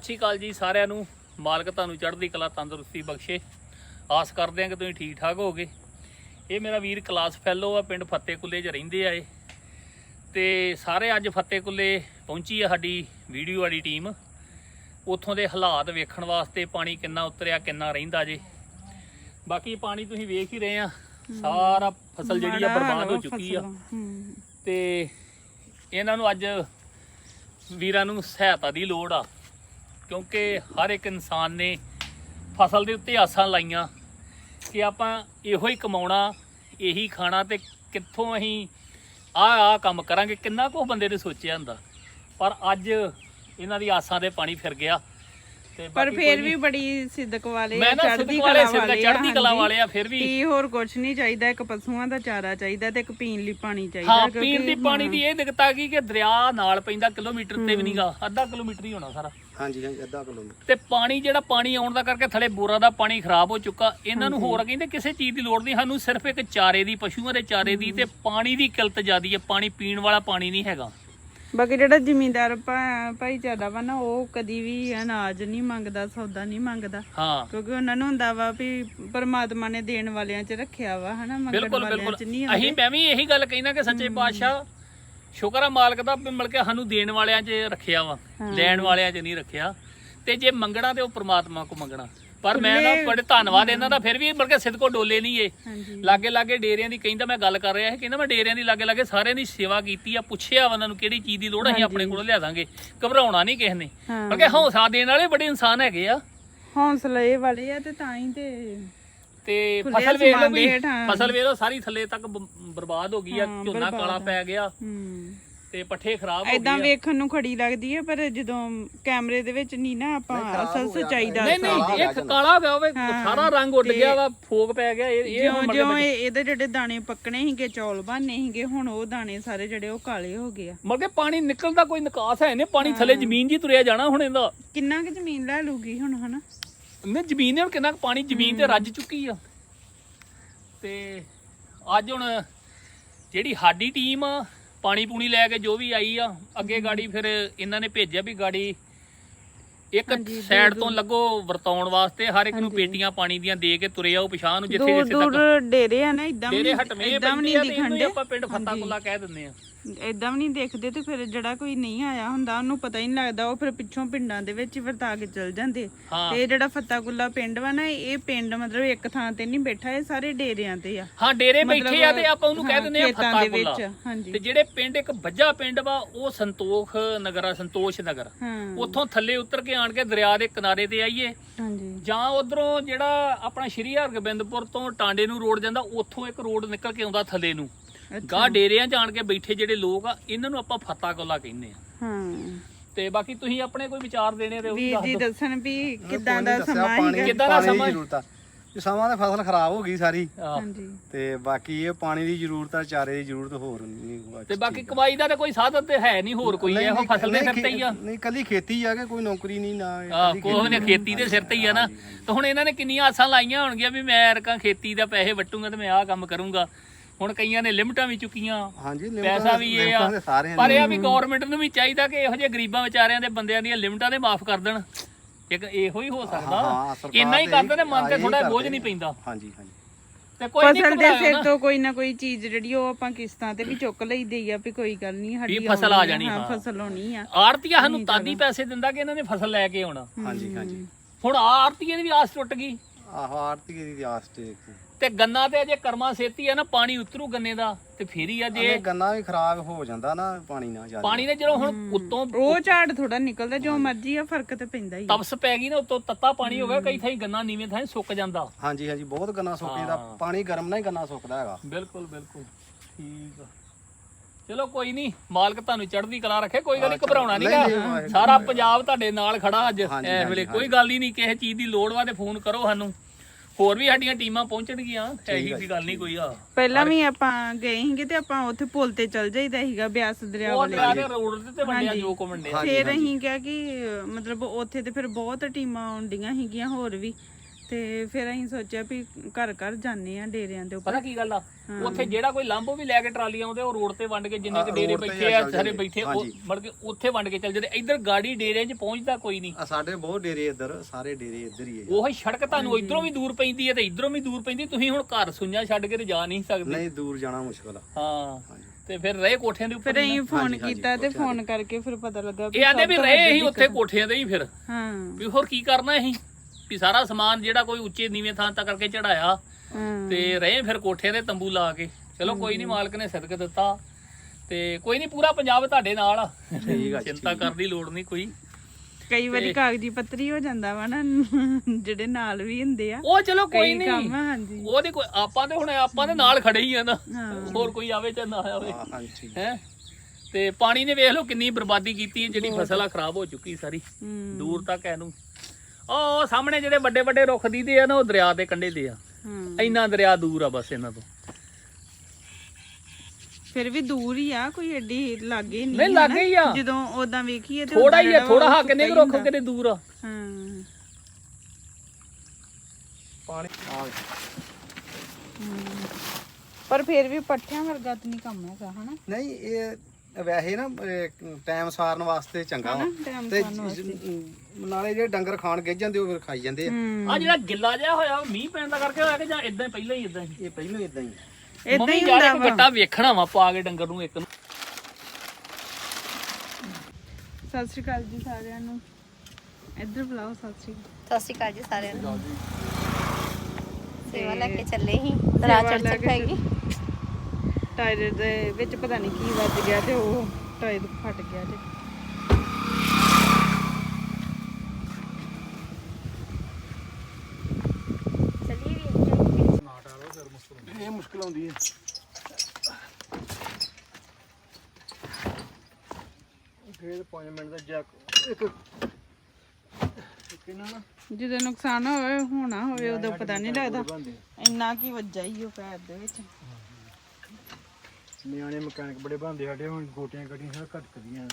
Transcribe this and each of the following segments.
ਸਤਿ ਸ਼੍ਰੀ ਅਕਾਲ ਜੀ ਸਾਰਿਆਂ ਨੂੰ। ਮਾਲਕ ਤੁਹਾਨੂੰ ਚੜ੍ਹਦੀ ਕਲਾ ਤੰਦਰੁਸਤੀ ਬਖਸ਼ੇ। ਆਸ ਕਰਦੇ ਹਾਂ ਕਿ ਤੁਸੀਂ ਠੀਕ ਠਾਕ ਹੋਗੇ ਇਹ ਮੇਰਾ ਵੀਰ ਕਲਾਸ ਫੈਲੋ ਆ ਪਿੰਡ ਫਤਿਹਕੁੱਲੇ 'ਚ ਰਹਿੰਦੇ ਆ ਇਹ। ਤੇ ਸਾਰੇ ਅੱਜ ਫਤਿਹਕੁੱਲੇ ਪਹੁੰਚੀ ਆ ਸਾਡੀ ਵੀਡੀਓ ਵਾਲੀ ਟੀਮ। ਉੱਥੋਂ ਦੇ ਹਾਲਾਤ ਵੇਖਣ ਵਾਸਤੇ ਪਾਣੀ ਕਿੰਨਾ ਉਤਰਿਆ ਕਿੰਨਾ ਰਹਿੰਦਾ ਜੇ। ਬਾਕੀ ਪਾਣੀ ਤੁਸੀਂ ਵੇਖ ਹੀ ਰਹੇ ਆ ਸਾਰਾ ਫਸਲ ਜਿਹੜੀ ਆ ਬਰਬਾਦ ਹੋ ਚੁੱਕੀ ਆ। ਤੇ ਇਹਨਾਂ ਨੂੰ ਅੱਜ ਵੀਰਾਂ ਨੂੰ ਸਹਾਇਤਾ ਦੀ ਲੋੜ ਆ। ਕਿਉਂਕਿ ਹਰ ਇੱਕ ਇਨਸਾਨ ਨੇ ਫਸਲ ਦੇ ਉੱਤੇ ਆਸਾਂ ਲਾਈਆਂ ਕਿ ਆਪਾਂ ਇਹੋ ਹੀ ਕਮਾਉਣਾ, ਇਹੀ ਖਾਣਾ ਤੇ ਕਿੱਥੋਂ ਅਸੀਂ ਆ ਆ ਕੰਮ ਕਰਾਂਗੇ, ਕਿੰਨਾ ਕੁ ਬੰਦੇ ਨੇ ਸੋਚਿਆ ਹੁੰਦਾ। ਪਰ ਅੱਜ ਇਹਨਾਂ ਦੀ ਆਸਾਂ ਦੇ ਪਾਣੀ ਫਿਰ ਗਿਆ। ਤੇ ਪਰ ਬਾਕੀ ਫੇਰ ਕੋਈ ਵੀ। ਬੜੀ ਸਿੱਧਕ ਵਾਲੇ ਮੈਂ ਨਾ ਚੜ੍ਹਦੀ ਵਾਲੇ ਕਲਾ ਸਿੱਧਕ ਵਾਲੇ ਚੜ੍ਹਦੀ ਕਲਾ ਹਾਂਜੀ। ਵਾਲੇ ਆ ਫਿਰ ਵੀ ਕੀ ਹੋਰ ਕੁਝ ਨਹੀਂ ਚਾਹੀਦਾ ਇੱਕ ਪਸ਼ੂਆਂ ਦਾ ਚਾਰਾ ਚਾਹੀਦਾ ਤੇ ਇੱਕ ਪੀਣ ਲਈ ਪਾਣੀ ਚਾਹੀਦਾ ਹਾਂ ਪੀਣ ਦੀ ਪਾਣੀ ਦੀ ਇਹ ਦਿੱਕਤ ਆ ਗਈ ਕਿ ਦਰਿਆ ਨਾਲ ਪੈਂਦਾ ਕਿਲੋਮੀਟਰ ਤੇ ਵੀ ਨਹੀਂਗਾ ਅੱਧਾ ਕਿਲੋਮੀਟਰ ਹੀ ਹੋਣਾ ਸਾਰਾ। ਹਾਂਜੀ ਹਾਂਜੀ ਅੱਧਾ ਕਿਲੋਮੀਟਰ। ਤੇ ਪਾਣੀ ਜਿਹੜਾ ਪਾਣੀ ਆਉਣ ਦਾ ਕਰਕੇ ਥਲੇ ਬੋਰਾ ਦਾ ਪਾਣੀ ਖਰਾਬ ਹੋ ਚੁੱਕਾ ਇਹਨਾਂ ਨੂੰ ਹੋਰ ਕਹਿੰਦੇ ਕਿਸੇ ਚੀਜ਼ ਦੀ ਲੋੜ ਨਹੀਂ ਸਾਨੂੰ ਸਿਰਫ ਇੱਕ ਚਾਰੇ ਦੀ ਪਸ਼ੂਆਂ ਦੇ ਚਾਰੇ ਦੀ ਤੇ ਪਾਣੀ ਦੀ ਕਿਲਤ ਜ਼ਿਆਦੀ ਹੈ ਪਾਣੀ ਪੀਣ ਵਾਲਾ ਪਾਣੀ ਨਹੀਂ ਹੈਗਾ। ਬਾਕੀ ਜਿਹੜਾ ਜ਼ਿਮੀਂਦਾਰ ਭਾਈਚਾਰਾ ਵਾ ਨਾ ਉਹ ਕਦੀ ਵੀ ਅਨਾਜ ਨਹੀਂ ਮੰਗਦਾ ਸੌਦਾ ਨਹੀਂ ਮੰਗਦਾ। ਹਾਂ। ਕਿਉਂਕਿ ਉਹਨਾਂ ਨੂੰ ਹੁੰਦਾ ਵਾ ਵੀ ਪਰਮਾਤਮਾ ਨੇ ਦੇਣ ਵਾਲਿਆਂ 'ਚ ਰੱਖਿਆ ਵਾ ਹਨਾ ਮੰਗਣ ਬਿਲਕੁਲ ਵਾਲਿਆਂ 'ਚ ਨਹੀਂ ਅਸੀਂ ਮੈਂ ਵੀ ਇਹੀ ਗੱਲ ਕਹਿਣਾ ਕਿ ਸੱਚੇ ਪਾਤਸ਼ਾਹ ਸ਼ੁਕਰ ਆ ਮਾਲਕ ਦਾ ਮਿਲ ਕੇ ਸਾਨੂੰ ਦੇਣ ਵਾਲਿਆਂ 'ਚ ਰੱਖਿਆ ਵਾ ਲੈਣ ਵਾਲਿਆਂ 'ਚ ਨਹੀਂ ਰੱਖਿਆ। ਤੇ ਜੇ ਮੰਗਣਾ ਤੇ ਉਹ ਪ੍ਰਮਾਤਮਾ ਕੋ ਮੰਗਣਾ। ਪਰ ਮੈਂ ਨਾ ਬੜੇ ਧੰਨਵਾਦ ਇਹਨਾਂ ਦਾ ਫਿਰ ਵੀ ਮਿਲ ਕੇ ਸਿੱਧਕੋ ਡੋਲੇ ਨਹੀਂ ਏ। ਲਾਗੇ ਲਾਗੇ ਡੇਰਿਆਂ ਦੀ ਕਹਿੰਦਾ ਮੈਂ ਗੱਲ ਕਰ ਰਿਹਾ ਸੀ ਕਹਿੰਦਾ ਮੈਂ ਡੇਰਿਆਂ ਦੀ ਲਾਗੇ ਲਾਗੇ ਸਾਰਿਆਂ ਦੀ ਸੇਵਾ ਕੀਤੀ ਆ ਪੁੱਛਿਆ ਉਹਨਾਂ ਨੂੰ ਕਿਹੜੀ ਚੀਜ਼ ਦੀ ਲੋੜ ਅਸੀਂ ਆਪਣੇ ਕੋਲੋਂ ਲਿਆ ਦਾਂਗੇ। ਘਬਰਾਉਣਾ ਨਹੀਂ ਕਿਸੇ ਨੇ। ਹਾਂ। ਬਲਕਿ ਹੌਸਲਾ ਦੇਣ ਵਾਲੇ ਬੜੇ ਇਨਸਾਨ ਹੈਗੇ ਆ। ਹੌਸਲੇ ਵਾਲੇ ਆ ਤੇ ਤਾਂ ਹੀ ਤੇ ਤੇ ਫਸਲ ਵੇਖ ਲਓ। ਫਸਲ ਵੇਖ ਲਓ ਸਾਰੀ ਥੱਲੇ ਤੱਕ ਬਰਬਾਦ ਹੋ ਗਈ ਆ ਹਾਂ, ਝੋਨਾ ਕਾਲਾ ਪੈ ਗਿਆ। ਹੂੰ। ਤੇ ਪੱਠੇ ਖਰਾਬ ਹੋ ਐਦਾਂ ਗਏ ਆ। ਵੇਖਣ ਨੂੰ ਖੜੀ ਲੱਗਦੀ ਹੈ ਪਰ ਜਦੋਂ ਕੈਮਰੇ ਦੇ ਵਿੱਚ ਨਹੀਂ ਨਾ ਆਪਾਂ ਅਸਲ ਸਚਾਈ ਦਾ ਨਹੀਂ ਨਹੀਂ ਇੱਕ ਕਾਲਾ ਹੋ ਗਿਆ ਹੋਵੇ ਸਾਰਾ ਰੰਗ ਉੱਡ ਗਿਆ ਵਾ ਫੋਕ ਪੈ ਗਿਆ ਇਹ ਇਹ ਜਿਉਂ ਜਿਉਂ ਇਹ- ਇਹਦੇ ਜਿਹੜੇ ਦਾਣੇ ਪੱਕਣੇ ਸੀਗੇ ਚੌਲ ਬਣਨੇ ਸੀਗੇ ਹੁਣ ਉਹ ਦਾਣੇ ਸਾਰੇ ਜਿਹੜੇ ਉਹ ਕਾਲੇ ਹੋ ਗਏ ਆ। ਮਤਲਬ ਕਿ ਪਾਣੀ ਨਿਕਲਦਾ ਕੋਈ ਨਿਕਾਸ ਹੈ ਨਹੀਂ ਪਾਣੀ ਥੱਲੇ ਜ਼ਮੀਨ ਜੀ ਤੁਰਿਆ ਜਾਣਾ ਹੁਣ ਇਹਦਾ। ਕਿੰਨਾ ਕੁ ਜ਼ਮੀਨ ਲੈ ਲੂਗੀ ਹੁਣ ਹਨਾ? ਨੇ ਜ਼ਮੀਨ ਨੇ ਹੁਣ ਕਿੰਨਾ ਕੁ ਪਾਣੀ ਜ਼ਮੀਨ ਤੇ ਰੱਜ ਚੁੱਕੀ ਆ। ਤੇ ਅੱਜ ਹੁਣ ਜਿਹੜੀ ਸਾਡੀ ਟੀਮ ਆ ਪਾਣੀ ਪੂਣੀ ਲੈ ਕੇ ਜੋ ਵੀ ਆਈ ਆ ਅੱਗੇ ਗਾੜੀ ਫਿਰ ਇਹਨਾਂ ਨੇ ਭੇਜਿਆ ਵੀ ਗਾੜੀ ਇੱਕ ਸਾਈਡ ਤੋਂ ਲੱਗੋ ਵਰਤਾਉਣ ਵਾਸਤੇ ਹਰ ਇੱਕ ਨੂੰ ਪੇਟੀਆਂ ਪਾਣੀ ਦੀਆਂ ਦੇ ਕੇ ਤੁਰੇ ਆਓ ਪਿਛਾਂ ਨੂੰ ਜਿੱਥੇ ਜਿੱਥੇ ਤੱਕ ਦੂਰ ਡੇਰੇ ਆ ਨਾ ਇਦਾਂ ਡੇਰੇ ਹਟਵੇਂ ਪੈਂਦੇ ਆ ਆਪਾਂ ਪਿੰਡ ਫੱਤਾ ਕੁੱਲਾ ਕਹਿ ਦਿੰਦੇ ਆ। ਇਦਾਂ ਵੀ ਨਹੀਂ ਦੇਖਦੇ ਤੇ ਫਿਰ ਜਿਹੜਾ ਕੋਈ ਨਹੀਂ ਆਇਆ ਹੁੰਦਾ ਉਹਨੂੰ ਪਤਾ ਹੀ ਨਹੀਂ ਲੱਗਦਾ ਉਹ ਫਿਰ ਪਿੱਛੋਂ ਪਿੰਡਾਂ ਦੇ ਵਿੱਚ ਹੀ ਵਰਤਾ ਕੇ ਚਲ ਜਾਂਦੇ। ਹਾਂ। ਤੇ ਇਹ ਜਿਹੜਾ ਫੱਤਾਗੁੱਲਾ ਪਿੰਡ ਵਾ ਨਾ ਇਹ ਪਿੰਡ ਮਤਲਬ ਇੱਕ ਥਾਂ ਤੇ ਨਹੀਂ ਬੈਠਾ ਇਹ ਸਾਰੇ ਡੇਰਿਆਂ ਤੇ ਆ। ਹਾਂ ਡੇਰੇ ਬੈਠੇ ਆ ਤੇ ਆਪਾਂ ਉਹਨੂੰ ਕਹਿ ਹਾਂ, ਦਿੰਦੇ ਆ ਖੇਤਾਂ ਫੱਤਾ ਦੇ ਵਿੱਚ ਹਾਂਜੀ। ਤੇ ਜਿਹੜੇ ਪਿੰਡ ਇੱਕ ਵੱਜਾ ਪਿੰਡ ਵਾ ਉਹ ਸੰਤੋਖ ਨਗਰ ਆ ਸੰਤੋਸ਼ ਨਗਰ। ਹਾਂ। ਉੱਥੋਂ ਥੱਲੇ ਉਤਰ ਕੇ ਆਣ ਕੇ ਦਰਿਆ ਦੇ ਕਿਨਾਰੇ ਤੇ ਆਈਏ। ਹਾਂਜੀ। ਜਾਂ ਉਧਰੋਂ ਜਿਹੜਾ ਆਪਣਾ ਸ਼੍ਰੀ ਹਰਗੋਬਿੰਦਪੁਰ ਤੋਂ ਟਾਂਡੇ ਨੂੰ ਰੋਡ ਜਾਂਦਾ ਉੱਥੋਂ ਇੱਕ ਰੋਡ ਨਿਕਲ ਕੇ ਆਉਂਦਾ ਥੱਲੇ ਨੂੰ। ਗਾਂ ਡੇਰਿਆਂ ਜਾਣ ਕੇ ਬੈਠੇ ਜਿਹੜੇ ਲੋਕ ਆ ਇਹਨਾਂ ਨੂੰ ਆਪਾਂ ਫੱਤਾ ਕੋਲਾ ਕਹਿੰਦੇ ਆ। ਹਾਂ। ਤੇ ਬਾਕੀ ਤੁਸੀਂ ਆਪਣੇ ਕੋਈ ਵਿਚਾਰ ਦੇਣੇ ਤੇ ਉਹ ਵੀ ਜੀ ਦੱਸਣ ਵੀ ਕਿੱਦਾਂ ਦਾ ਸਮਾਂ ਪਾਣੀ ਹੈਗਾ। ਕਿੱਦਾਂ ਦਾ ਸਮਾਂ? ਜ਼ਰੂਰਤ ਆ। ਜੇ ਸਮਾਂ ਤੇ ਫਸਲ ਖਰਾਬ ਹੋ ਗਈ ਸਾਰੀ। ਹਾਂਜੀ। ਤੇ ਬਾਕੀ ਇਹ ਪਾਣੀ ਦੀ ਜ਼ਰੂਰਤ ਆ ਚਾਰੇ ਦੀ ਜ਼ਰੂਰਤ ਹੋਰ ਨਹੀਂ ਹੋਊਗਾ ਤੇ ਬਾਕੀ ਕਮਾਈ ਦਾ ਤਾਂ ਕੋਈ ਸਾਧਨ ਤੇ ਹੈ ਨਹੀਂ ਹੋਰ ਕੋਈ ਇਹੋ ਫਸਲ ਦੇ ਸਿਰ ਤੇ ਹੀ ਆ। ਨਹੀਂ ਕੱਲੀ ਖੇਤੀ ਆ ਕਿ ਕੋਈ ਨੌਕਰੀ ਨਹੀਂ ਨਾ ਇਹ ਆਹ ਕੱਲੀ ਕੋਹ ਨੇ ਖੇਤੀ ਦੇ ਸਿਰ ਤੇ ਹੀ ਆ ਨਾ। ਤੇ ਹੁਣ ਇਹਨਾਂ ਨੇ ਕਿੰਨੀਆਂ ਆਸਾਂ ਲਾਈਆਂ ਹੋਣਗੀਆਂ ਵੀ ਮੈਂ ਅਰਕਾਂ ਖੇਤੀ ਦਾ ਪੈਸੇ ਵਟੂੰਗਾ ਤੇ ਮੈਂ ਆਹ ਕੰਮ ਕਰੂੰਗਾ। ਹੁਣ ਕਈਆਂ ਨੇ ਲਿਮਟਾਂ ਵੀ ਚੁੱਕੀਆਂ ਹਾਂਜੀ ਪੈਸਾ ਵੀ ਇਹ ਆ। ਪਰ ਇਹ ਆ ਵੀ ਗਵਰਨਮੈਂਟ ਨੂੰ ਵੀ ਚਾਹੀਦਾ ਕਿ ਇਹੋ ਜਿਹੇ ਗਰੀਬਾਂ ਵਿਚਾਰਿਆਂ ਦੇ ਬੰਦਿਆਂ ਦੀਆਂ ਲਿਮਟਾਂ ਦੇ ਮਾਫ ਕਰ ਦੇਣ। ਇੱਕ ਇਹੋ ਹੀ ਹੋ ਸਕਦਾ। ਇੰਨਾ ਹੀ ਤੇ ਕਰਦੇ ਨੇ ਮਨ ਤੇ ਥੋੜਾ ਬੋਝ ਨਹੀਂ ਪੈਂਦਾ। ਹਾਂਜੀ ਹਾਂਜੀ। ਤੇ ਕੋਈ ਨਹੀਂ ਫਸਲ ਦੇ ਘਬਰਾਇਓ ਸਿਰ ਨਾ। ਤੋਂ ਕੋਈ ਨਾ ਕੋਈ ਚੀਜ਼ ਜਿਹੜੀ ਉਹ ਆਪਾਂ ਕਿਸ਼ਤਾਂ ਤੇ ਵੀ ਚੁੱਕ ਲਈਦੀ ਆ ਵੀ ਕੋਈ ਗੱਲ ਨਹੀਂ ਸਾਡੀ ਫਸਲ ਆ ਜਾਣੀ, ਹਾਂ। ਫਸਲ ਹੋਣੀ ਆ। ਆੜਤੀਆ ਸਾਨੂੰ ਤਾਦੀ ਪੈਸੇ ਦਿੰਦਾ ਕਿ ਇਹਨਾਂ ਨੇ ਫਸਲ ਲੈ ਕੇ ਆਉਣਾ। ਹਾਂਜੀ ਹਾਂਜੀ। ਹੁਣ ਆੜਤੀਏ ਦੀ ਵੀ ਆਸ ਟੁੱਟ ਗਈ। ਆਹੋ ਆਰਤੀ ਦੀ ਆਸ ਤੇ ਤੇ ਗੰਨਾ ਤੇ ਅਜੇ ਕਰਮਾ ਸੇਤੀ ਆ ਨਾ ਪਾਣੀ ਉਤਰੂ ਗੰਨੇ ਦਾ ਤੇ ਫਿਰ ਹੀ ਆ ਜੇ ਇਹ ਗੰਨਾ ਵੀ ਖਰਾਬ ਹੋ ਜਾਂਦਾ ਨਾ ਪਾਣੀ ਨਾਲ ਜ਼ਿਆਦਾ ਪਾਣੀ ਨੇ ਜਦੋਂ ਹੁਣ ਉੱਤੋਂ ਉਹ ਝਾੜ ਥੋੜਾ ਨਿਕਲਦਾ ਜੋ ਮਰਜ਼ੀ ਆ ਫ਼ਰਕ ਤੇ ਪੈਂਦਾ ਹੀ ਆ। ਤਪਸ ਪੈ ਗਈ ਨਾ ਉੱਤੋਂ ਤੱਤਾ ਪਾਣੀ ਹੋ ਗਿਆ ਕਈ ਥਾਈ ਗੰਨਾ ਨੀਵੇਂ ਥਾਂ ਸੁੱਕ ਜਾਂਦਾ। ਹਾਂਜੀ ਹਾਂਜੀ ਬਹੁਤ ਗੰਨਾ ਸੁੱਕ ਜਾਂਦਾ। ਪਾਣੀ ਗਰਮ ਨਾਲ ਹੀ ਗੰਨਾ ਸੁੱਕਦਾ ਹੈਗਾ। ਬਿਲਕੁਲ ਬਿਲਕੁਲ। ਠੀਕ ਆ। ਚਲੋ ਕੋਈ ਨਹੀਂ ਮਾਲਕ ਤੁਹਾਨੂੰ ਚੜ੍ਹਦੀ ਕਲਾ ਰੱਖੇ ਕੋਈ ਗੱਲ ਨਹੀਂ ਘਬਰਾਉਣਾ ਨਹੀਂ, ਨਹੀਂਗਾ ਨਹੀਂ, ਸਾਰਾ ਪੰਜਾਬ ਤੁਹਾਡੇ ਨਾਲ ਖੜਾ ਅੱਜ। ਇਸ ਵੇਲੇ ਕੋਈ ਗੱਲ ਹੀ ਨਹੀਂ ਕਿਸੇ ਚੀਜ਼ ਦੀ ਲੋੜ ਵਾ ਤੇ ਫੋਨ ਕਰੋ ਸਾਨੂੰ। ਹੋਰ ਵੀ ਸਾਡੀਆਂ ਟੀਮਾਂ ਪਹੁੰਚਣਗੀਆਂ। ਇਹੀ ਵੀ ਗੱਲ ਨਹੀਂ ਕੋਈ ਆ। ਪਹਿਲਾਂ ਵੀ ਆਪਾਂ ਗਏ ਸੀਗੇ ਤੇ ਆਪਾਂ ਉੱਥੇ ਪੁਲ ਤੇ ਚੱਲ ਜਾਈਦਾ ਸੀਗਾ ਬਿਆਸ ਦਰਿਆ ਉਹ ਵਾਲੇ ਦਰਿਆ ਦੇ ਰੋਡ ਤੇ ਤੇ ਵੰਡਿਆ ਜੋ ਕੋ ਵੰਡਿਆ ਫਿਰ ਅਸੀਂ ਕਿਹਾ ਕਿ ਅਹ, ਮਤਲਬ ਉੱਥੇ ਤੇ ਫਿਰ ਬਹੁਤ ਟੀਮਾਂ ਆਉਂਦੀਆਂ ਸੀਗੀਆਂ ਹੋਰ ਵੀ। ਤੇ ਫਿਰ ਅਸੀਂ ਸੋਚਿਆ ਵੀ ਘਰ ਘਰ ਜਾਂਦੇ ਆ ਡੇਰਿਆਂ ਦੇ ਉੱਪਰ। ਪਤਾ ਕੀ ਗੱਲ ਆ? ਉੱਥੇ ਜਿਹੜਾ ਕੋਈ ਲਾਂਭੋ ਵੀ ਲੈ ਕੇ ਟਰਾਲੀ ਆਉਂਦੇ ਉਹ ਰੋਡ ਤੇ ਵੰਡ ਕੇ ਜਿੰਨੇ ਕੁ ਡੇਰੇ ਬੈਠੇ ਆ ਸਾਰੇ ਬੈਠੇ ਉਹ ਮੜ ਕੇ ਉੱਥੇ ਵੰਡ ਕੇ ਚੱਲ ਜਾਂਦੇ। ਇੱਧਰ ਗਾੜੀ ਡੇਰੇ 'ਚ ਪਹੁੰਚਦਾ ਕੋਈ ਨਹੀਂ। ਆ ਸਾਡੇ ਬਹੁਤ ਡੇਰੇ ਇੱਧਰ ਸਾਰੇ ਡੇਰੇ ਇੱਧਰ ਹੀ ਹੈ ਉਹ ਹੀ ਸੜਕ ਤੁਹਾਨੂੰ ਇਧਰੋਂ ਵੀ ਦੂਰ ਪੈਂਦੀ ਹੈ ਤੇ ਇਧਰੋਂ ਵੀ ਦੂਰ ਪੈਂਦੀ ਤੁਸੀਂ ਹੁਣ ਘਰ ਸੁਣਿਆ ਛੱਡ ਕੇ ਤੇ ਜਾ ਨਹੀਂ ਸਕਦੇ। ਨਹੀਂ ਦੂਰ ਜਾਣਾ ਮੁਸ਼ਕਲ ਆ। ਹਾਂ। ਤੇ ਫਿਰ ਰਹੇ ਕੋਠਿਆਂ ਦੇ ਉੱਪਰ ਫਿਰ ਅਸੀਂ ਫੋਨ ਕੀਤਾ ਤੇ ਫੋਨ ਕਰਕੇ ਫਿਰ ਪਤਾ ਲੱਗਾ ਵੀ ਇਹ ਆਂਦੇ ਵੀ ਰਹੇ ਹੀ ਉੱਥੇ ਕੋਠਿਆਂ ਦੇ ਹੀ ਫਿਰ। ਹਾਂ। ਵੀ ਹੋਰ ਕੀ ਕਰਨਾ ਅਸੀਂ? ਵੀ ਸਾਰਾ ਸਮਾਨ ਜਿਹੜਾ ਕੋਈ ਉੱਚੇ ਨੀਵੇਂ ਥਾਂ ਤੱਕ ਕਰਕੇ ਚੜਾਇਆ ਤੇ ਰਹੇ ਫਿਰ ਕੋਠਿਆਂ ਦੇ ਤੰਬੂ ਲਾ ਕੇ। ਚਲੋ ਕੋਈ ਨਹੀਂ ਮਾਲਕ ਨੇ ਸਦਕ ਦਿੱਤਾ ਤੇ ਕੋਈ ਨਹੀਂ ਪੂਰਾ ਪੰਜਾਬ ਤੁਹਾਡੇ ਨਾਲ ਆ। ਠੀਕ ਆ ਚਿੰਤਾ ਕਰਨ ਦੀ ਲੋੜ ਨਹੀਂ ਕੋਈ। ਕਈ ਵਾਰੀ ਕਾਗਜ਼ੀ ਪੱਤਰੀ ਹੋ ਜਾਂਦਾ ਵਾ ਨਾ ਜਿਹੜੇ ਨਾਲ ਵੀ ਹੁੰਦੇ ਆ। ਉਹ ਚਲੋ ਕੋਈ ਨਹੀਂ ਕੰਮ ਹਾਂਜੀ। ਉਹਦੇ ਕੋਈ ਆਪਾਂ ਤੇ ਹੁਣ ਆਪਾਂ ਦੇ ਨਾਲ ਖੜੇ ਹੀ ਆ ਨਾ। ਹੋਰ ਕੋਈ ਆਵੇ ਚਾਹੇ ਨਾ ਆਵੇ। ਹਾਂ ਹਾਂਜੀ। ਹੈ? ਤੇ ਪਾਣੀ ਨੇ ਵੇਖ ਲਓ ਕਿੰਨੀ ਬਰਬਾਦੀ ਕੀਤੀ ਹੈ ਜਿਹੜੀ ਫਸਲ ਆ ਖਰਾਬ ਹੋ ਚੁੱਕੀ ਸਾਰੀ। ਦੂਰ ਤੱਕ ਇਹਨੂੰ ਉਹ ਸਾਹਮਣੇ ਜਿਹੜੇ ਵੱਡੇ ਵੱਡੇ ਰੁੱਖ ਦੀਦੇ ਆ ਨਾ ਉਹ ਦਰਿਆ ਦੇ ਕੰਢੇ ਦੇ ਆ। ਹਾਂ। ਇੰਨਾ ਦਰਿਆ ਦੂਰ ਆ ਬਸ ਇਹਨਾਂ ਤੋਂ। ਫਿਰ ਵੀ ਦੂਰ ਹੀ ਆ ਕੋਈ ਐਡੀ ਲਾਗੇ ਨਹੀਂ ਨਹੀਂ ਲਾਗੇ ਹੀ ਆ। ਜਦੋਂ ਉਦਾਂ ਵੇਖੀਏ ਤੇ ਥੋੜਾ ਹੀ ਆ ਥੋੜਾ ਹਾ ਕਿੰਨੇ ਕੁ ਰੁੱਖ ਕਿਤੇ ਦੂਰ ਆ। ਹਾਂ ਪਾਣੀ ਆ ਪਰ ਫਿਰ ਵੀ ਪੱਠਿਆਂ ਵਰਗਾ ਤਾਂ ਨਹੀਂ ਕੰਮ ਹੈਗਾ ਹਨਾ? ਨਹੀਂ ਇਹ ਵੈਸੇ ਨਾ ਟਾਈਮ ਸਾਰਨ ਵਾਸਤੇ ਚੰਗਾ ਵਾ। ਤੇ ਨਾਲੇ ਜਿਹੜੇ ਡੰਗਰ ਖਾਣ ਗਿੱਜ ਜਾਂਦੇ ਉਹ ਫਿਰ ਖਾਈ ਜਾਂਦੇ ਆ। ਆ ਜਿਹੜਾ ਗਿੱਲਾ ਜਿਹਾ ਹੋਇਆ ਉਹ ਮੀਂਹ ਪੈਣ ਦਾ ਕਰਕੇ ਹੋਇਆ ਕਿ ਜਾਂ ਇਦਾਂ ਹੀ ਪਹਿਲਾਂ ਹੀ ਇਦਾਂ ਹੀ? ਇਹ ਪਹਿਲਾਂ ਇਦਾਂ ਹੀ ਇਦਾਂ ਹੀ ਹੁੰਦਾ ਵਾ। ਗੱਟਾ ਵੇਖਣਾ ਵਾ ਪਾ ਕੇ ਡੰਗਰ ਨੂੰ ਇੱਕ ਨੂੰ। ਸਤਿ ਸ਼੍ਰੀ ਅਕਾਲ ਜੀ ਸਾਰਿਆਂ ਨੂੰ। ਇੱਧਰ ਬੁਲਾਓ ਸਤਿ ਸ਼੍ਰੀ ਅਕਾਲ। ਸਤਿ ਸ਼੍ਰੀ ਅਕਾਲ ਜੀ ਸਾਰਿਆਂ ਨੂੰ। ਸੇਵਾ ਲੈ ਕੇ ਚੱਲੇ ਹੀ ਰਾਹ ਚੜ ਲੈ ਕੇ ਚੁੱਕਾਗੀ ਟਾਇਰ ਦੇ ਵਿੱਚ ਪਤਾ ਨਹੀਂ ਕੀ ਵੱਜ ਗਿਆ ਤੇ ਉਹ ਟਾਇਰ ਫਟ ਗਿਆ ਤੇ। ਚੱਲੀਏ ਵੀ ਇਹ ਮੁਸ਼ਕਲ ਆਉਂਦੀ ਹੈ। ਫੇਰ 5 ਮਿੰਟ ਦਾ ਜੈਕ। ਇੱਕ ਕਿੰਨਾ ਨਾ ਜਦੋਂ ਨੁਕਸਾਨ ਹੋਵੇ ਹੋਣਾ ਹੋਵੇ ਉਦੋਂ ਪਤਾ ਨਹੀਂ ਲੱਗਦਾ। ਇੰਨਾ ਕੀ ਵੱਜਾ ਹੀ ਉਹ ਪੈਰ ਦੇ ਵਿੱਚ। ਨਿਆਣੇ ਮਕੈਨਿਕ ਬੜੇ ਬੰਦੇ ਸਾਡੇ ਹੁਣ ਗੋਟੀਆਂ ਗੱਡੀਆਂ ਸਭ ਘੱਟ ਕਰੀਆਂ।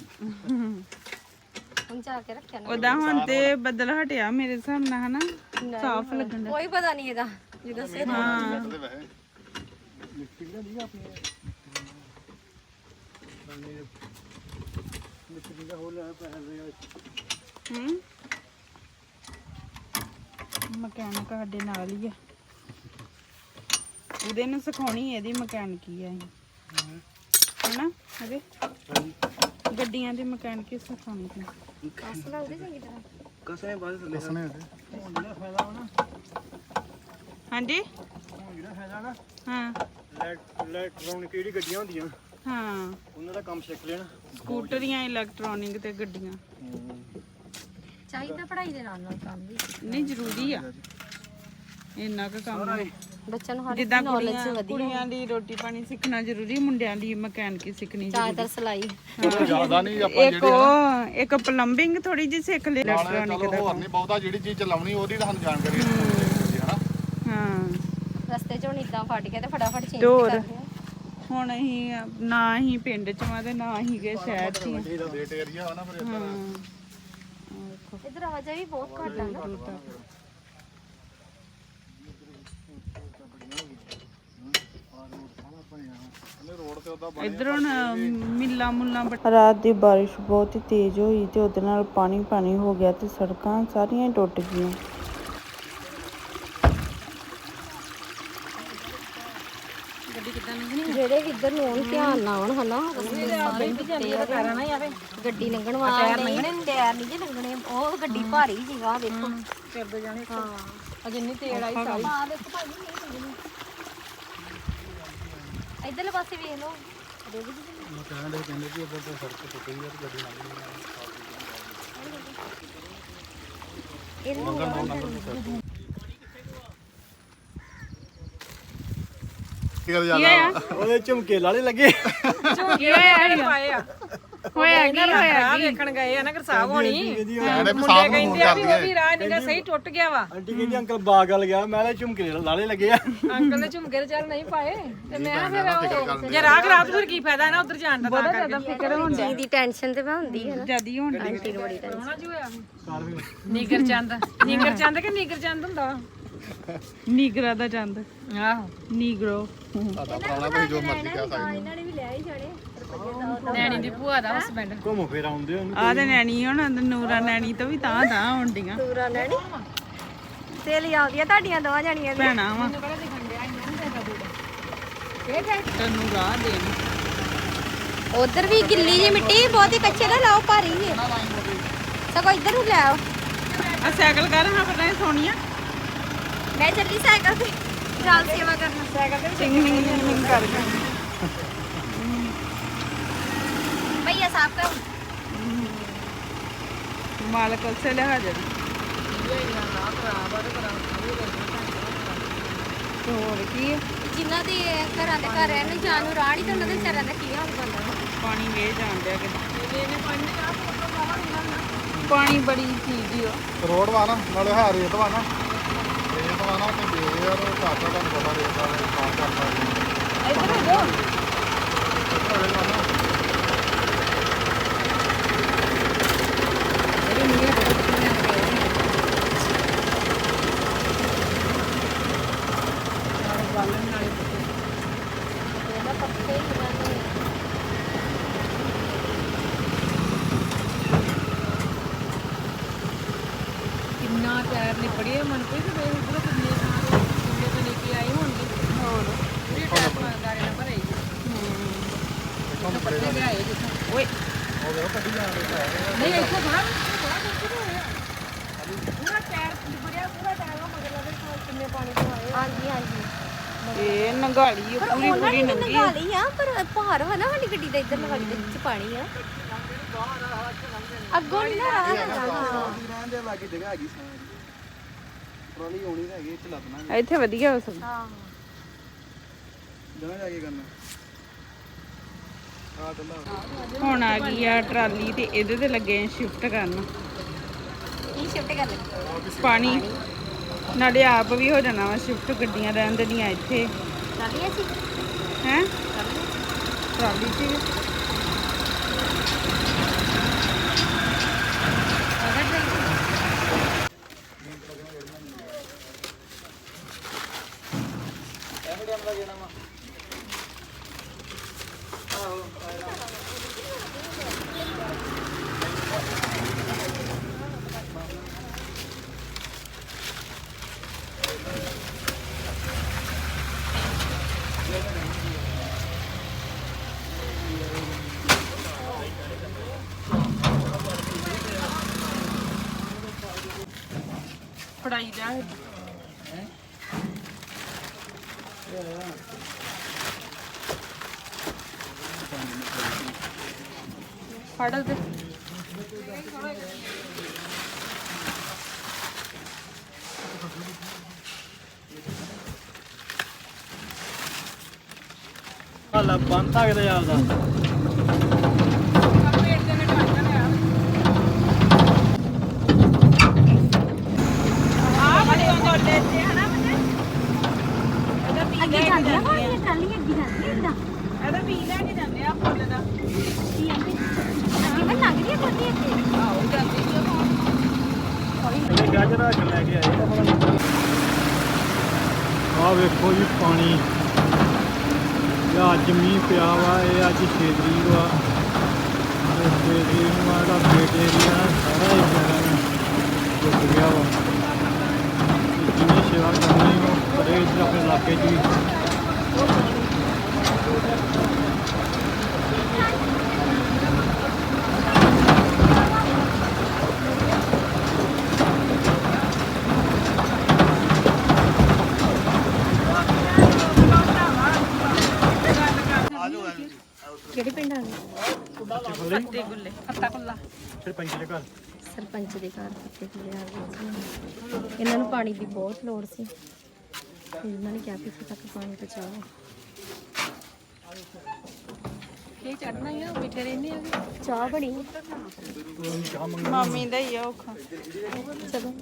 ਹੁਣ ਜਾ ਕੇ ਰੱਖਿਆ ਨਾ। ਉਦਾਂ ਹੁਣ ਤੇ ਬੱਦਲ ਹਟਿਆ ਮੇਰੇ ਹਿਸਾਬ ਨਾਲ ਹਨਾ? ਸਾਫ਼ ਲੱਗਣ ਦਾ ਕੋਈ ਪਤਾ ਨਹੀਂ ਇਹਦਾ ਜਿਹਦਾ ਸਿਰ ਹਾਂ। ਹੂੰ? ਮਕੈਨਿਕ ਸਾਡੇ ਨਾਲ ਹੀ ਆ। ਉਹਦੇ ਨੂੰ ਸਿਖਾਉਣੀ ਇਹਦੀ ਮਕੈਨਿਕੀ ਆ ਅਸੀਂ ਹਨਾ? ਗੱਡੀਆਂ ਦੇ ਮਕੈਨਿਕੀ ਸਿਖਾਉਣੀ ਤੇ ਕਸ ਲੱਗਦੀ ਚੰਗੀ ਤਰ੍ਹਾਂ। ਕਸੇ ਬਾਅਦ ਥੱਲੇ ਕਸਨੇ ਹਾਂਜੀ? ਜਿਹੜਾ ਫਾਇਦਾ ਨਾ ਹਾਂ। ਇਲੈਕਟ੍ਰੋਨਿਕ ਜਿਹੜੀ ਗੱਡੀਆਂ ਹੁੰਦੀਆਂ ਹਾਂ। ਉਹਨਾਂ ਦਾ ਕੰਮ ਸਿੱਖ ਲੈਣਾ। ਸਕੂਟਰੀਆਂ ਇਲੈਕਟ੍ਰੋਨਿਕ ਤੇ ਗੱਡੀਆਂ। ਚਾਹੀਦਾ ਪੜ੍ਹਾਈ ਦੇ ਨਾਲ ਨਾਲ ਕੰਮ ਵੀ। ਨਹੀਂ ਜ਼ਰੂਰੀ ਆ। ਇੰਨਾ ਕੁ ਕੰਮ। ਬੱਚਿਆਂ ਨੂੰ ਹਰ ਜਿੱਦਾਂ ਨੌਲੇਜ ਕੁੜੀਆਂ ਵਧੀਆ। ਕੁੜੀਆਂ ਦੀ ਰੋਟੀ ਪਾਣੀ ਸਿੱਖਣਾ ਜ਼ਰੂਰੀ ਮੁੰਡਿਆਂ ਦੀ ਮਕੈਨਿਕੀ ਸਿੱਖਣੀ ਜ਼ਰੂਰੀ। ਜ਼ਿਆਦਾਤਰ ਸਲਾਈ। ਜ਼ਿਆਦਾ ਨਹੀਂ ਇੱਕ ਉਹ ਇੱਕ ਪਲੰਬਿੰਗ ਥੋੜੀ ਜਿਹੀ ਸਿੱਖ ਲੈ ਇਲੈਕਟ੍ਰੋਨਿਕ ਦਾ ਹੋਰ ਨਹੀਂ ਬਹੁਤਾ ਜਿਹੜੀ ਚੀਜ਼ ਚਲਾਉਣੀ ਉਹਦੀ ਤਾਂ ਸਾਨੂੰ ਜਾਣਕਾਰੀ ਹੈ। ਹਨਾ ਹਾਂ ਰਸਤੇ 'ਚ ਹੁਣ ਇਦਾਂ ਫਟ ਗਿਆ ਤੇ ਫਟਾਫਟ ਚੇਂਜ ਆ ਹੁਣ ਅਸੀਂ ਨਾ ਹੀ ਪਿੰਡ ਚ ਵਾਂ ਤੇ ਨਾ ਹੀ ਗਏ ਸ਼ਹਿਰ ਚ ਆ। ਇਹਦਾ ਵੇਟ ਏਰੀਆ ਵਾ ਨਾ ਫਿਰ ਇਧਰ। ਆਵਾਜ਼ਾਂ ਵੀ ਬਹੁਤ ਘੱਟ ਆ ਨਾ ਰੋਡ ਤੇ ਉਹਦਾ ਇਧਰ ਹੁਣ ਮਿੱਲਾ ਮੁੱਲਾ ਰਾਤ ਦੀ ਬਾਰਿਸ਼ ਬਹੁਤ ਹੀ ਤੇਜ਼ ਹੋਈ ਤੇ ਉਹਦੇ ਨਾਲ ਪਾਣੀ ਪਾਣੀ ਹੋ ਗਿਆ ਤੇ ਸੜਕਾਂ ਸਾਰੀਆਂ ਟੁੱਟ ਗਈਆਂ। ਜਿਹੜੇ ਵੀ ਇੱਧਰ ਨੂੰ ਆਉਣ ਧਿਆਨ ਨਾਲ ਆਉਣ ਹਨਾ? ਰਸਤੇ ਸਾਰੇ ਟੁੱਟੇ ਆ ਤੇ ਗੱਡੀ ਲੰਘਣ ਵਾਲਾ। ਨਹੀਂ ਟਾਇਰ ਨਹੀਂ ਜੇ ਲੰਘਣੇ। ਉਹ ਗੱਡੀ ਭਾਰੀ ਸੀਗਾ ਦੇਖੋ। ਫਿਰਦੇ ਜਾਣੇ ਹਾਂ। ਅਜੇ ਨਹੀਂ ਤੇੜ ਆਈ ਸਾਰੀ। ਹਾਂ ਦੇਖੋ ਭਾਈ ਨਹੀਂ ਲੰਘਣੀ। ਇੱਧਰਲੇ ਪਾਸੇ ਵੇਖ ਲਓ। ਕਹਿੰਦੇ ਕਹਿੰਦੇ ਕਿ ਉੱਧਰ ਤੋਂ ਸੜਕ ਟੁੱਟੀ ਹੈ ਤੇ ਗੱਡੀ ਲੰਘ ਇਹਨੂੰ ਕੀ ਕਰ ਜਾਂਦਾ ਉਹਦੇ ਝੁਮਕੇ ਲਾਲੇ ਲੱਗੇ। ਹੋਇਆ ਕੀ? ਹੋਇਆ ਵੇਖਣ ਗਏ ਆ ਨਾ ਗਰਸਾਬ ਹੋਣੀ। ਸਾਡੇ ਪਸਾਬ ਨੂੰ ਫੋਨ ਕਰਦੀ ਹੈ। ਵੀ ਰਾਹ ਨਿਗਾ ਸਹੀ ਟੁੱਟ ਗਿਆ ਵਾ। ਆਂਟੀ ਕਹਿੰਦੀ ਅੰਕਲ ਬਾਗ ਵੱਲ ਗਿਆ ਮੈਂ ਲੈ ਝੁਮਕੇ ਲਾਲੇ ਲੱਗੇ ਆ। ਅੰਕਲ ਨੇ ਝੁਮਕੇ ਤੇ ਚੱਲ ਨਹੀਂ ਪਾਏ ਤੇ ਮੈਂ ਫਿਰ ਜੇ ਰਾਹ ਖਰਾਬ ਫਿਰ ਕੀ ਫਾਇਦਾ ਨਾ ਉਧਰ ਜਾਣ ਦਾ ਤਾਂ ਕਰਕੇ ਫਿਕਰ ਹੁੰਦਾ ਦੀ ਟੈਨਸ਼ਨ ਤੇ ਮੈਂ ਹੁੰਦੀ ਹੈ ਨਾ। ਜਦੀ ਹੁੰਦਾ ਆਂਟੀ ਨੂੰ ਬੜੀ ਟੈਨਸ਼ਨ ਹੋਣਾ ਜੀ ਹੋਇਆ ਨੀਗਰ ਚੰਦ ਨੀਗਰ ਚੰਦ ਕਿ ਨੀਗਰ ਚੰਦ ਹੁੰਦਾ? ਨੀਗਰਾ ਦਾ ਚੰਦ। ਆਹੋ। ਨੀਗਰੋ। ਸਾਡਾ ਪੁਰਾਣਾ ਕੋਈ ਜੋ ਮਰਜ਼ੀ ਕਹਿ ਸਕਦੇ ਇਹਨਾਂ ਨੇ ਵੀ ਲਿਆ ਹੀ ਜਾਣੇ। ਨੈਣੀ ਦੀ ਭੂਆ ਦਾ ਹਸਬੰਡ ਘੁੰਮ ਫਿਰ ਆਉਂਦੇ ਉਹਨੂੰ। ਆ ਤੇ ਨੈਣੀ ਹੁਣ ਨੂਰਾ ਨੈਣੀ ਤੋਂ ਵੀ ਤਾਂ ਤਾਂ ਆਉਂਦੀਆਂ। ਪੂਰਾ ਲੈਣੀ ਸੇਲੀ ਆਉਂਦੀ ਆ ਤੁਹਾਡੀਆਂ ਦੋਵਾਂ ਜਾਣੀਆਂ ਦੀ ਭੈਣਾ ਵਾ। ਤੈਨੂੰ ਰਾਹ ਦੇਣ ਉਧਰ ਵੀ ਗਿੱਲੀ ਜੀ ਮਿੱਟੀ ਬਹੁਤੀ ਕੱਚੇ ਨਾ ਲਾਓ ਭਾਰੀ ਹੈ ਸਗੋਂ ਇੱਧਰ ਨੂੰ ਲੈ ਆਓ। ਆ ਸਾਈਕਲ ਕਰ ਹਾਂ ਪਤਾ ਨਹੀਂ ਸੋਨੀਆ ਮੈਂ ਚੱਲੀ ਸਾਈਕਲ ਤੇ। ਨਾਲ ਸੇਵਾ ਕਰਨਾ। ਸਾਈਕਲ ਤੇ ਟਿੰਗ ਟਿੰਗ ਟਿੰਗ ਟਿੰਗ ਕਰ ਸਾਫ਼ ਕਰ ਮਾਲਕ ਉਸੇ ਲੈ ਹਾਜ਼ਰ ਤੇ ਹੋਰ ਕੀ ਹੈ? ਜਿਨ੍ਹਾਂ ਦੇ ਘਰਾਂ ਦੇ ਘਰ ਰਹਿਣ ਨੂੰ ਜਾਣ ਨੂੰ ਰਾਹ ਨਹੀਂ ਤੇ ਉਹਨਾਂ ਦੇ ਵਿਚਾਰਿਆਂ ਦਾ ਕੀ ਹਾਲ ਬਣਦਾ ਪਾਣੀ ਵੇ ਜਾਣ ਡਿਆ ਕਿ ਪਾਣੀ ਬੜੀ ਚੀਜ਼ ਹੀ ਆ। ਰੋਡ ਵਾ ਨਾ ਨਾਲੇ ਹੈ ਰੇਤ ਵਾ ਨਾ। ਰੇਤ ਵਾ ਨਾ ਤੇ ਦੇ ਯਾਰ ਘਾਟਾ ਤੁਹਾਨੂੰ ਪਤਾ ਰੇਤ ਦਾ ਕੰਮ ਕਰਦਾ। ਇੱਧਰ ਆ ਜਾਓ। ਕਿੰਨਾ ਟਾਇਰ ਨਿਪੜਿਆ ਮਨਪ੍ਰੀਤ ਵੇਖ ਉਧਰੋਂ ਕਿੰਨੇ ਸਾਰੇ ਕਿੰਨੇ ਤੋਂ ਲੈ ਕੇ ਆਏ ਹੋਣਗੇ। ਹੋਰ। ਪੂਰੀ ਟਾਇਰ ਗਾੜੀ ਨਾਲ ਭਰੇ ਪੱਤੇ ਲਿਆਏ ਜਿੱਥੋਂ। ਓਏ। ਨਹੀਂ ਇੱਥੋਂ ਥੋੜਾ ਥੋੜਾ ਕੁਝ ਹੋਇਆ ਪੂਰਾ ਟਾਇਰ ਨਿਪੜਿਆ ਪੂਰਾ ਟਾਇਰ ਉਹ ਮਗਰ ਲੱਗੇ ਕਿੰਨੇ ਪਾਣੀ ਤੋਂ ਆਏ ਹਾਂਜੀ ਹਾਂਜੀ ਇਹ ਨੰਗਾਲੀ ਆ, ਪਰ ਪੂਰੀ ਉਹਨਾਂ ਪੂਰੀ ਨੇ ਨੰਗੀ ਆ। ਨਗਾਲੀ ਆ ਪਰ ਭਾਰ ਵਾ ਨਾ ਸਾਡੀ ਗੱਡੀ ਦਾ ਇੱਧਰ ਵਾਲੀ ਦੇ ਵਿੱਚ ਪਾਣੀ ਆ। ਅੱਗੋਂ ਨੀ ਨਾ ਰਾਹ ਹੈਗਾ ਹਾਂ। ਰਹਿਣ ਦੇ ਲਾਗੇ ਜਗ੍ਹਾ ਹੈਗੀ ਸਾਰੀ ਟਰਾਲੀ ਆਉਣੀ ਤਾਂ ਹੈਗੀ ਇੱਥੇ ਲੱਦਣਾ ਇੱਥੇ ਵਧੀਆ ਹੋ ਸਕਦਾ। ਹਾਂ। ਜਗ੍ਹਾ ਜਾ ਕੇ ਕਰਨਾ। ਆ ਹੁਣ ਆ ਗਈ ਆ ਟਰਾਲੀ ਤੇ ਇਹਦੇ ਤੇ ਲੱਗੇ ਸ਼ਿਫਟ ਕਰਨ। ਕੀ ਸ਼ਿਫਟ ਕਰ ਲੱਗੇ ਪਾਣੀ। ਨਾਲੇ ਆਪ ਵੀ ਹੋ ਜਾਣਾ ਵਾ ਸ਼ਿਫਟ ਗੱਡੀਆਂ ਰਹਿਣ ਦੇਣੀਆਂ ਇੱਥੇ। ਚੱਲੀਏ ਅਸੀਂ ਹੈ? ਟਰਾਲੀ 'ਚ ਹੀ। ਫੜਾਈ ਜਾ ਫੜ ਦੇ ਹਾਲਾ ਬੰਦ ਸਕਦਾ ਜਾਂਦਾ ਆ ਬੜੇ ਗੋਲੇ ਤੇ ਹਨਾ ਬੰਦੇ ਅੱਗੇ ਜਾਂਦੀ ਆ ਹਾਂ ਇਹ ਟਰਾਲੀ ਅੱਗੇ ਜਾਂਦੀ ਆ ਇਦਾਂ ਇਹਦਾ ਪੀ ਲੈ ਕੇ ਜਾਂਦੇ ਆ ਫੁੱਲ ਦਾ ਕੀ ਆਂਦੇ ਅੱਗੇ ਮੈਂ ਲੱਗਦੀ ਆ ਕੋਤੀ ਅੱਗੇ ਆਓ ਜਾਂਦੀ ਆ ਇਹ ਗਾਜਰਾ ਚ ਲੈ ਕੇ ਆਏ ਆ ਵੇਖੋ ਜੀ ਪਾਣੀ ਇਹ ਅੱਜ ਮੀਂਹ ਪਿਆ ਵਾ ਇਹ ਅੱਜ 6 ਤਰੀਕ ਵਾ ਤੇ 6 ਤਰੀਕ ਨੂੰ ਆੜਾ ਬੇਟ ਏਰੀਆ ਸਾਰਾ ਹੀ ਜਗ੍ਹਾ ਡੁੱਬ ਗਿਆ ਵਾ ਤੇ ਜਿਹਨੇ ਸੇਵਾ ਕਰਨੀ ਉਹ ਕਰੇ ਇੱਧਰ ਆਪਣੇ ਇਲਾਕੇ 'ਚ ਵੀ ਕਿਹੜੇ ਪਿੰਡ ਆ ਫੱਤੇ ਗੁੱਲੇ ਫੱਤਾ ਕੁੱਲਾ ਫਿਰ ਪੰਜ ਦੇ ਘਰ? ਸਰਪੰਚ ਦੇ ਘਰ ਕਿਤੇ ਕੁੜੇ ਆ ਗਏ। ਸੀ ਇਹਨਾਂ ਨੂੰ ਪਾਣੀ ਦੀ ਬਹੁਤ ਲੋੜ ਸੀ। ਤੇ ਇਹਨਾਂ ਨੇ ਕਿਹਾ ਵੀ ਇੱਥੇ ਤੱਕ ਪਾਣੀ ਪਹੁੰਚਾਓ। ਕੀ ਚੜਨਾ ਹੀ ਆ ਮਿੱਠੇ ਰਹਿੰਦੇ ਆ ਚਾਹ ਬਣੀ ਮਾਮੀ ਦਾ ਹੀ ਆ ਔਖਾ। ਚਲੋ।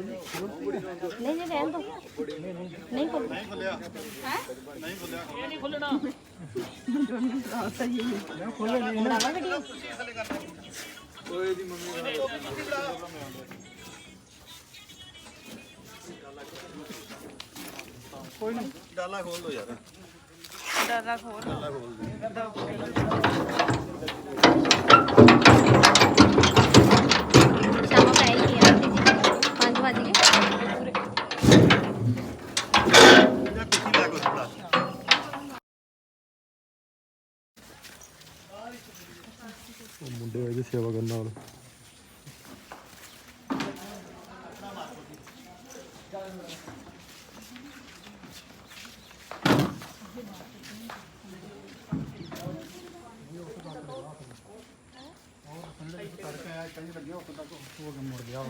ਨਹੀਂ ਨਹੀਂ ਰਹਿਣ ਦੋ ਨਹੀਂ ਖੋਲ ਇਹ ਨਹੀਂ ਖੁੱਲਣਾ। ਬਣਾਵਾ ਵੀਡੀਓ ਓਏ ਦੀ ਮੰਮੀ ਕੋਈ ਨਹੀਂ ਡਾਲਾ ਖੋਲ ਦੋ ਯਾਰ ਡਾਲਾ ਖੋਲ ਡਾਲਾ ਖੋਲ ਦੇ ਸ਼ਾਮ ਪੈ ਹੀ ਗਿਆ 5 ਵਜ ਗਏ ਜਾਂ ਕੁੱਤੀ ਲੈ ਕੋ ਥੋੜਾ ਉਹ ਮੁੰਡੇ ਆਏ ਸੇਵਾ ਕਰਨ ਨਾਲ। ਗਿਆ ਮਾਰ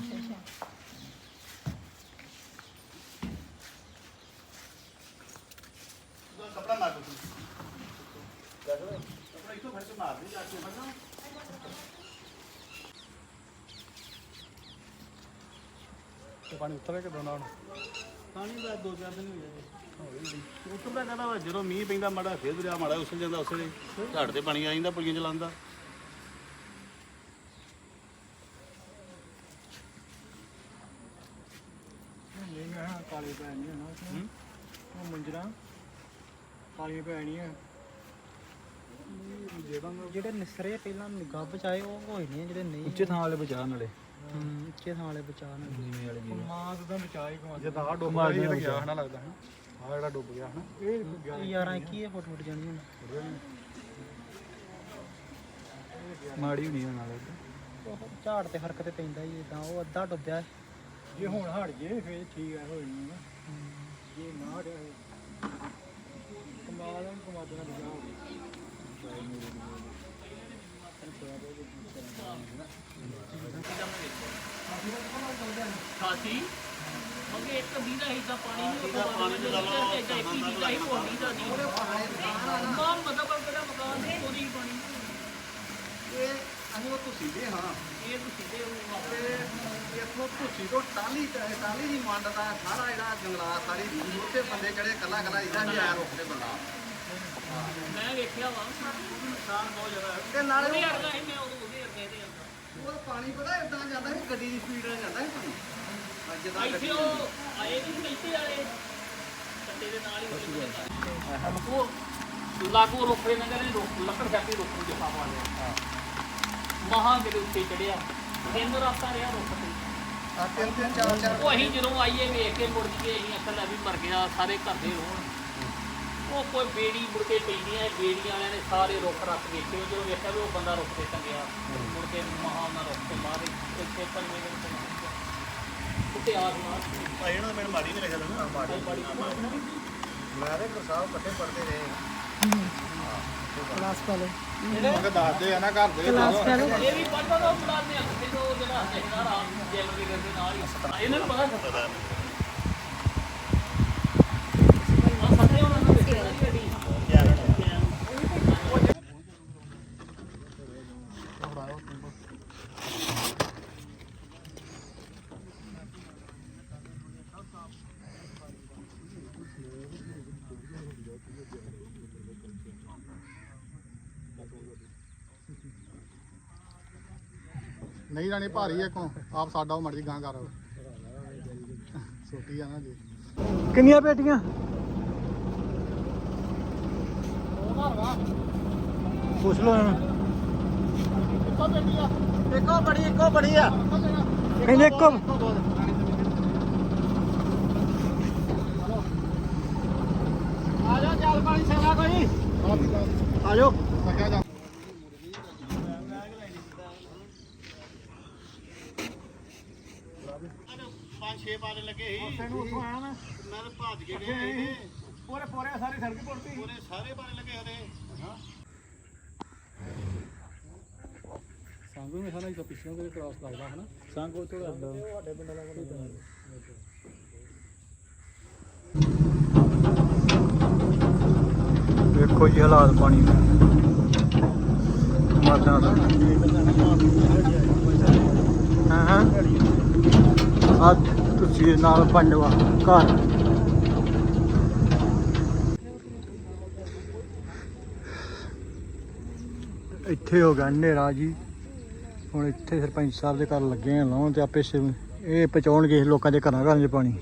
ਦੋ ਕਪੜਾ ਇੱਥੋਂ ਫੜ ਕੇ ਮਾਰ ਦੇ ਜਾ ਕੇ ਤੇ ਪਾਣੀ ਉਤਰੇ ਕਿ ਦੋਨਾਂ ਨੂੰ ਪਾਣੀ ਦਾ ਦੋ ਚਾਰ ਦਿਨ ਹੋ ਜਾਏ। ਉੱਤਰਦਾ ਕਹਿੰਦਾ ਵਾ? ਜਦੋਂ ਮੀਂਹ ਪੈਂਦਾ ਮਾੜਾ ਫੇਰ ਦਰਿਆ ਮਾੜਾ ਉਸਲ ਜਾਂਦਾ ਉਸਲੇ ਘਾਟ ਤੇ ਪਾਣੀ ਆ ਜਾਂਦਾ ਪੁਲੀਆਂ ਚਲਾਉਂਦਾ। ਕਾਲੀ ਪੈਣੀ ਨਾ ਉਹ ਮੰਜਰਾ। ਕਾਲੀਆਂ ਪੈਣੀਆਂ ਜਿਹੜੇ ਨਿਸਰੇ ਪਹਿਲਾਂ ਨਿਗਾਹ ਬਚਾਏ ਉਹ ਹੋਏ ਨੇ ਜਿਹੜੇ ਨਹੀਂ ਉੱਚੇ ਥਾਂ ਵਾਲੇ ਬਚਾ ਨਾਲੇ। ਹੂੰ, ਉੱਚੇ ਥਾਂ ਵਾਲੇ ਬਚਾ ਨੇ ਨੀਵੇਂ ਵਾਲੇ ਜੀ ਮਾਂ ਤਾਂ ਬਚਾ ਹੀ ਕਮਾ ਜੇ ਤਾਂ ਆਹ ਡੁੱਬ ਗਿਆ ਇਹ ਤਾਂ ਗਿਆ ਹਨਾ ਲੱਗਦਾ ਹੈ ਆਹ ਜਿਹੜਾ ਡੁੱਬ ਗਿਆ ਹਨਾ। ਇਹ ਗਿਆ ਯਾਰਾਂ ਕੀ ਇਹ ਫੁੱਟ ਫੁੱਟ ਜਾਂਦੀ ਹੁਣ। ਮਾੜੀ ਹੋਣੀ ਆ ਨਾਲੇ ਉਹ ਝਾੜ ਤੇ ਫ਼ਰਕ ਤੇ ਪੈਂਦਾ ਹੀ ਇਦਾਂ ਉਹ ਅੱਧਾ ਡੁੱਬਿਆ। ਜੇ ਹੁਣ ਹਟ ਜੇ ਫੇਰ ਠੀਕ ਆ ਹੋਈ ਨਾ। ਜੇ ਨਾ ਹਟਿਆ ਕਮਾਲ ਨੂੰ ਕਮਾ ਦੇਣਾ ਬਚਾ ਹੋ ਗਿਆ। ਇੱਕ ਹੀ ਪਾਣੀ ਨਹੀਂ ਪਾਣੀ ਦੇ ਨਾਲ ਇੱਕ ਹੀ ਵੀਦਾ ਹੀ ਹੋਣੀ ਦਾ ਨਹੀਂ। ਮਕਾਨ ਮਤਲਬ ਕਿਹੜਾ ਮਕਾਨ ਦੀ ਪੂਰੀ ਪਾਣੀ ਇਹ ਅਸੀਂ ਉਹ ਤੁਸੀਂ ਦੇ ਹਾਂ। ਇਹ ਤੁਸੀਂ ਦੇ ਉਹ ਤੇ ਇੱਥੋਂ ਭੁੱਸੀ ਤੋਂ ਟਾਲੀ ਤੇ- ਟਾਲੀ ਦੀ ਮੰਡ ਦਾ ਸਾਰਾ ਜਿਹੜਾ ਜੰਗਲਾਤ ਸਾਰੀ ਉੱਥੇ ਬੰਦੇ ਚੜੇ ਕੱਲਾ ਕੱਲਾ ਇਹਦਾ ਨਹੀਂ ਆਇਆ ਰੋਕਦੇ ਬੰਦਾ। ਮੈਂ ਵੇਖਿਆ ਵਾ। ਨੁਕਸਾਨ ਬਹੁਤ ਜ਼ਿਆਦਾ ਹੈ ਤੇ ਨਾਲੇ ਉਹਦੇ ਅਰਗਾ ਹੀ ਮੈਂ ਉਦੋਂ ਉਹਦੇ ਅਰਗੇ ਦੇ ਅੰਦਰ ਉਹ ਪਾਣੀ ਪਤਾ ਇਦਾਂ ਜਾਂਦਾ ਸੀ ਗੱਡੀ ਦੀ ਸਪੀਡ ਨਾਲ ਜਾਂਦਾ ਸੀ ਪਾਣੀ। ਅੱਜ ਜਿੱਦਾਂ ਗੱਡੀ ਇੱਥੇ ਉਹ ਆਏ ਨਹੀਂ ਇੱਥੇ ਆਏ ਕੱਟੇ ਦੇ ਨਾਲ ਹੀ ਉਹ ਲਾਗੂ ਰੋਕੜੇ ਨਗਰ ਨੇ ਰੋਕ ਲੱਕੜ ਫੈਕਟਰੀ ਰੋਕਣ ਦੇ ਪਾਪਾ ਵਾਲੇ। ਮਹਾਂ ਦੇ ਉੱਤੇ ਚੜਿਆ। ਦਿਨ ਰਸਤਾ ਰਿਹਾ ਰੁੱਖ ਤੇ। ਆ ਤਿੰਨ ਤਿੰਨ ਚਾਰ ਚਾਰ ਉਹ ਅਸੀਂ ਜਦੋਂ ਆਈਏ ਵੇਖ ਕੇ ਮੁੜ ਕੇ ਅਸੀਂ ਅਕਲ ਲੈ ਵੀ ਮਰ ਗਿਆ ਸਾਰੇ ਘਰ ਦੇ ਹੋਣ ਉਹ ਕੋਈ ਬੇੜੀ ਮੁੜ ਕੇ ਪੈਂਦੀਆਂ ਇਹ ਬੇੜੀਆਂ ਵਾਲਿਆਂ ਨੇ ਸਾਰੇ ਰੁੱਖ ਰੱਖ ਵੇਖੇ ਜਦੋਂ ਵੇਖਿਆ ਵੀ ਉਹ ਬੰਦਾ ਰੁੱਖ ਤੇ ਟੰਗਿਆ ਮੁੜ ਕੇ ਮਹਾ ਉਹਨਾਂ ਰੁੱਖ ਤੇ ਮਾਰੇ ਇੱਥੇ ਪੰਜਵੇਂ ਦਿਨ ਤੇ ਮਾਰ ਉੱਤੇ ਆ ਮਾਰ ਭਾਈ ਇਹਨਾਂ ਮੈਨੂੰ ਮਾੜੀ ਨਹੀਂ ਲੱਗਦਾ ਨਾ। ਮਾੜੀ ਮੈਂ ਤੇ ਸਾਹਿਬ ਇਕੱਠੇ ਪੜਦੇ ਰਹੇ ਕਲਾਸ ਪਹਿਲੇ ਉਹ ਦੱਸਦੇ ਆ ਨਾ ਘਰ ਦੇ ਇਹ ਵੀ ਪੜਦਾ ਦਾ ਪਲਾਨ ਨੇ ਅੱਗੇ ਤੋਂ ਜਿਹੜਾ ਜਿਹੜਾ ਰਾਮ ਜੈਲ ਦੇ ਦੇ ਨਾਲ ਹੀ। ਇਹਨਾਂ ਨੂੰ ਪਤਾ ਪਤਾ ਆ ਸਾਰੇ ਉਹਨਾਂ ਨੂੰ ਦੇਖਿਆ ਨਹੀਂ ਗੱਡੀ ਨਹੀਂ ਰਾਣੀ ਭਾਰੀ ਹੈ ਕੋ ਆਪ ਸਾਡਾ ਉਹ ਮਰਜ਼ੀ ਗਾਂ ਕਰ ਛੋਟੀ ਆ ਨਾ ਜੀ। ਕਿੰਨੀਆਂ ਪੇਟੀਆਂ? ਪੁੱਛ ਲੋ ਇਹਨੂੰ। ਇੱਕੋ ਬੜੀ ਇੱਕੋ ਬੜੀ ਆ। ਕਹਿੰਦੇ ਇੱਕੋ। ਆ ਜਾ ਚੱਲ ਪਾਣੀ ਸੇਵਾ ਕੋਈ। ਆ ਜਾ ਪੰਜ ਛੇ ਪਾਰੇ ਲੱਗੇ ਸੀ ਤੈਨੂੰ ਉੱਥੋਂ ਆਇਆ ਨਾ ਮੈਂ ਤਾਂ ਪੂਰੇ ਪੂਰੇ ਸਾਰੀ ਸੜਕ ਪੁੱਟਦੀ ਪੂਰੇ ਸਾਰੇ ਪਾਰੇ ਲੱਗੇ ਹਰੇ ਸੰਗੂ ਨੇ ਸਾਰਾ ਇੱਕ ਪਿੱਛੋਂ ਦੇ ਕ੍ਰਾਸ ਲੱਗਦਾ ਹਨਾ ਸੰਗੂ ਤੋਂ ਅੱਡਾ ਵੇਖੋ ਜੀ ਹਾਲਾਤ ਪਾਣੀ ਦੇ। ਮਾਦਾਂ ਦਾ। ਹਾਂ ਹਾਂ। ਆ ਤੁਸੀਂ ਨਾਲ ਪੰਜਵਾ ਘਰ। ਇੱਥੇ ਹੋ ਗਿਆ ਹਨੇਰਾ ਜੀ। ਹੁਣ ਇੱਥੇ ਸਰਪੰਚ ਸਾਹਿਬ ਦੇ ਘਰ ਲੱਗੇ ਆ ਲਾਉਣ ਤੇ ਆਪੇ ਇਹ ਪਹੁੰਚਾਉਣਗੇ ਲੋਕਾਂ ਦੇ ਘਰਾਂ ਘਰਾਂ 'ਚ ਪਾਣੀ।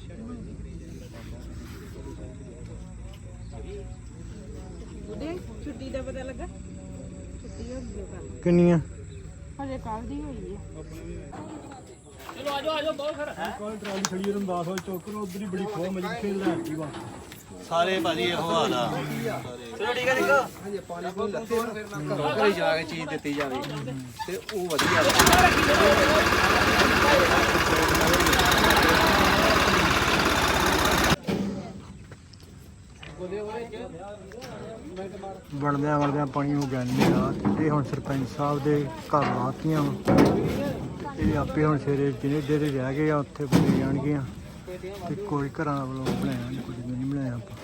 ਉਹਦੇ ਛੁੱਟੀ ਦਾ ਪਤਾ ਲੱਗਾ? ਛੁੱਟੀ ਹੋ ਗਈ ਕੱਲ ਕਿੰਨੀਆਂ? ਹਜੇ ਕੱਲ ਦੀ ਹੋਈ ਹੈ ਚਲੋ ਆਜੋ ਆਜੋ ਬਹੁਤ ਫਿਰ ਕੱਲ ਟਰਾਲੀ ਖੜੀ ਰੰਦਾਸ ਵਾਲ ਚੌਕ ਨੂੰ ਉਧਰ ਹੀ ਬੜੀ ਖੋਹ ਮਜੀ ਖੇਲ ਲੈਤੀ ਵਾ ਸਾਰੇ ਭਾਜੀ ਇਹੋ ਹਾਲ ਆ ਘਰੇ ਜਾ ਕੇ ਚੀਜ਼ ਦਿੱਤੀ ਜਾਵੇ। ਤੇ ਉਹ ਵਧੀਆ। ਬਣਦਿਆਂ ਬਣਦਿਆਂ ਪਾਣੀ ਹੋ ਗਿਆ ਨਹੀਂ ਰਾਤ ਇਹ ਹੁਣ ਸਰਪੰਚ ਸਾਹਿਬ ਦੇ ਘਰ ਲਾਤੀਆਂ। ਇਹ ਆਪੇ ਹੁਣ ਸਵੇਰੇ ਜਿਹਨੇ ਜਿਹੜੇ ਰਹਿ ਗਏ ਆ, ਉੱਥੇ ਬਣੇ ਜਾਣਗੀਆਂ। ਤੇ ਕੋਈ ਘਰਾਂ ਵੱਲੋਂ ਬਣਾਇਆ ਨਹੀਂ ਕੁਝ ਨਹੀਂ ਬਣਾਇਆ ਆਪਾਂ।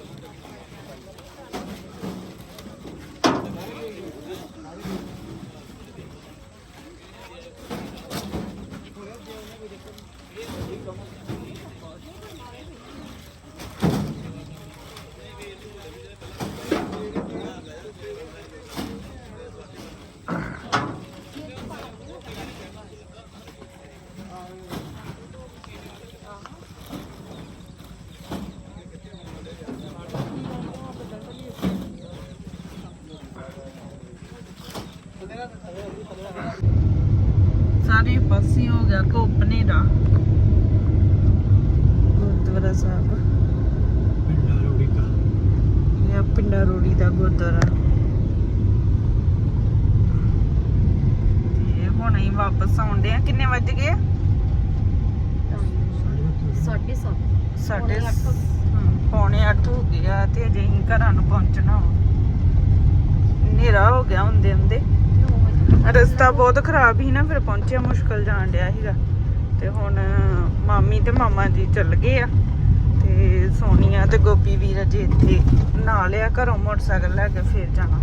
ਸਾਰੇ ਹੋ ਗਿਆ ਘੁੱਪ ਹਨੇਰਾ ਗੁਰਦੁਆਰਾ ਸਾਹਿਬ। ਪਿੰਡਾਂ ਰੋੜੀ ਦਾ ਇਹ ਪਿੰਡਾ ਰੋੜੀ ਦਾ ਗੁਰਦੁਆਰਾ। ਤੇ ਹੁਣ ਹੀ ਵਾਪਸ ਆਉਂਦੇ ਆ ਕਿੰਨੇ ਵੱਜ ਗਏ ਆ? ਸਾਢੇ ਸੱਤ। ਸਾਢੇ ਹਮ, ਪੌਣੇ 8 ਹੋ ਗਏ ਆ ਤੇ ਅਜੇ ਅਸੀਂ ਘਰਾਂ ਨੂੰ ਪਹੁੰਚਣਾ ਹਨੇਰਾ ਹੋ ਗਿਆ ਹੁੰਦੇ ਹੁੰਦੇ ਰਸਤਾ ਬਹੁਤ ਖਰਾਬ ਸੀ ਨਾ, ਫਿਰ ਪਹੁੰਚਿਆ ਮੁਸ਼ਕਲ ਜਾਣ ਡਿਆ ਸੀਗਾ। ਤੇ ਹੁਣ ਮਾਮੀ ਤੇ ਮਾਮਾ ਜੀ ਚੱਲ ਗਏ ਆ, ਤੇ ਸੋਨੀਆ ਤੇ ਗੋਪੀ ਵੀਰ ਜੀ ਇੱਥੇ ਨਾਲ ਆ, ਘਰੋਂ ਮੋਟਰਸਾਈਕਲ ਲੈ ਕੇ ਫੇਰ ਜਾਣਾ।